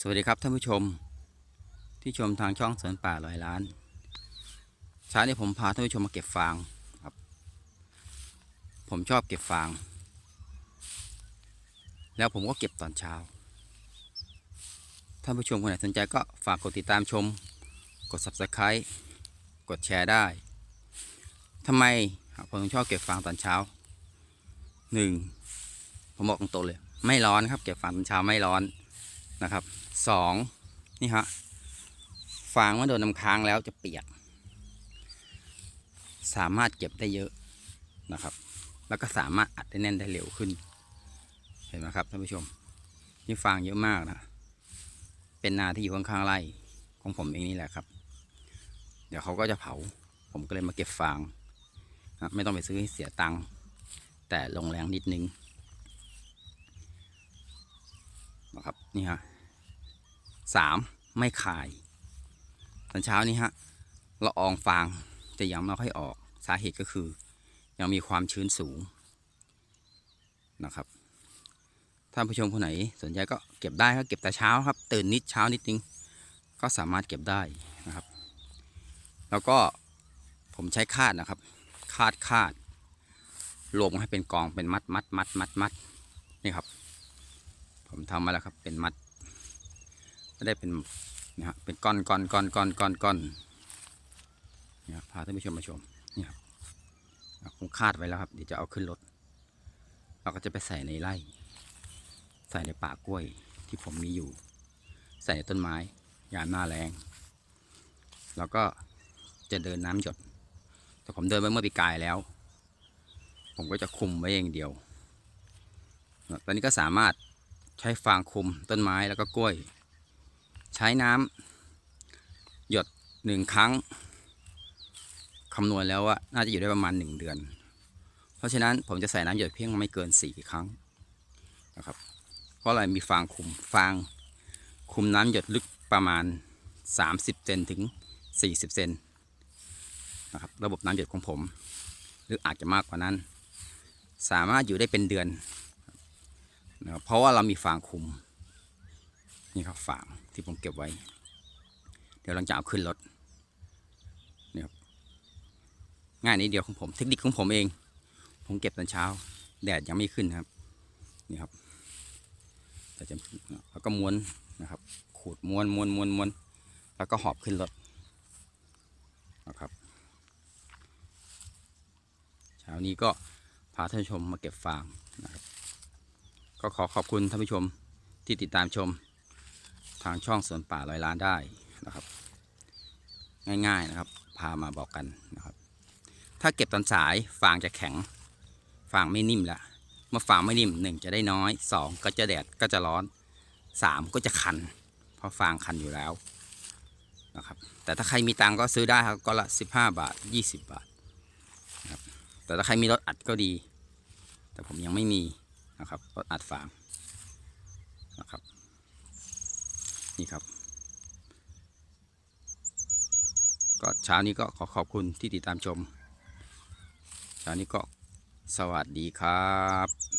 สวัสดีครับท่านผู้ชม ที่ชมทางช่องสวนป่าร้อยล้านเช้านี้ผมพาท่านผู้ชมมาเก็บฟางครับ ผมชอบเก็บฟาง แล้วผมก็เก็บตอนเช้า ท่านผู้ชมคนไหนสนใจก็ฝากกดติดตามชม กด subscribe กดแชร์ได้ทำไมผมชอบเก็บฟางตอนเช้าหนึ่งผมบอกตรงๆเลย ไม่ร้อนครับ เก็บฟางตอนเช้าไม่ร้อน นะครับสองนี่ฮะฟางเมื่อโดนน้ำค้างแล้วจะเปียก สามารถเก็บได้เยอะนะครับ แล้วก็สามารถอัดได้แน่นได้เร็วขึ้น เห็นไหมครับท่านผู้ชม นี่ฟางเยอะมากนะ เป็นนาที่อยู่ข้างๆไร่ของผมเองนี่แหละครับ เดี๋ยวเขาก็จะเผา ผมก็เลยมาเก็บฟางนะไม่ต้องไปซื้อให้เสียตังค์แต่ลงแรงนิดนึงนะครับนี่ฮะ สามไม่คาย ตอนเช้านี้ฮะละอองฟางจะยังไม่ค่อยออกสาเหตุก็คือ ยังมีความชื้นสูงนะครับท่านผู้ชมคนไหนสนใจก็เก็บได้ครับเก็บแต่เช้าครับ ตื่นนิดเช้านิดนึงก็สามารถเก็บได้นะครับ แล้วก็ผมใช้คาดนะครับ คาดคาดรวมให้เป็นกองเป็นมัดมัดมัดมัดมัดนี่ครับ ผมทำมาแล้วครับเป็นมัด ไม่ได้เป็นนะฮะเป็นก้อนก้อนก้อนก้อนก้อนก้อนเนี่ยพาท่านผู้ชมมาชมนี่ครับผมคาดไว้แล้วครับเดี๋ยวจะเอาขึ้นรถเราก็จะไปใส่ในไร่ ใส่ในป่ากล้วยที่ผมมีอยู่ ใส่ในต้นไม้ยามหน้าแรงแล้วก็จะเดินน้ำหยด แต่ผมเดินไปเมื่อปีกายแล้ว ผมก็จะคุมไว้อย่างเดียว ตอนนี้ก็สามารถใช้ฟางคุมต้นไม้แล้วก็กล้วย ใช้น้ำหยดหนึ่งครั้งคำนวณแล้วว่าน่าจะอยู่ได้ประมาณหนึ่งเดือน เพราะฉะนั้นผมจะใส่น้ำหยดเพียงไม่เกินสี่ครั้งนะครับ เพราะอะไรมีฟางคุมฟาง คุมน้ำหยดลึกประมาณ 30เซนถึง 40เซนนะครับระบบน้ำหยดของผม หรืออาจจะมากกว่านั้น สามารถอยู่ได้เป็นเดือนนะเพราะว่าเรามีฟางคุม นี่ครับฟางที่ผมเก็บไว้ เดี๋ยวหลังจากเอาขึ้นรถนี่ครับง่ายนิดเดียวของผมเทคนิคของผมเอง ผมเก็บตอนเช้า แดดยังไม่ขึ้นนะครับ นี่ครับแต่จะแล้วก็ม้วนนะครับ ขูดม้วนม้วนม้วนม้วนแล้วก็หอบขึ้นรถนะครับเช้านี้ก็พาท่านผู้ชมมาเก็บฟางนะครับ ก็ขอขอบคุณท่านผู้ชมที่ติดตามชม ทางช่องสวนป่าร้อยล้านได้นะครับ ง่ายๆนะครับ พามาบอกกันนะครับ ถ้าเก็บตอนสายฟางจะแข็งฟางไม่นิ่มละเมื่อฟางไม่นิ่มหนึ่งจะได้น้อยสองก็จะแดดก็จะร้อนสามก็จะคัน เพราะฟางคันอยู่แล้วนะครับแต่ถ้าใครมีตังก็ซื้อได้ครับก็ละสิบห้าบาทยี่สิบบาทนะครับแต่ถ้าใครมีรถอัดก็ดี แต่ผมยังไม่มีนะครับรถอัดฟางนะครับ นี่ครับ ก็เช้านี้ก็ขอขอบคุณที่ติดตามชมเช้านี้ก็สวัสดีครับ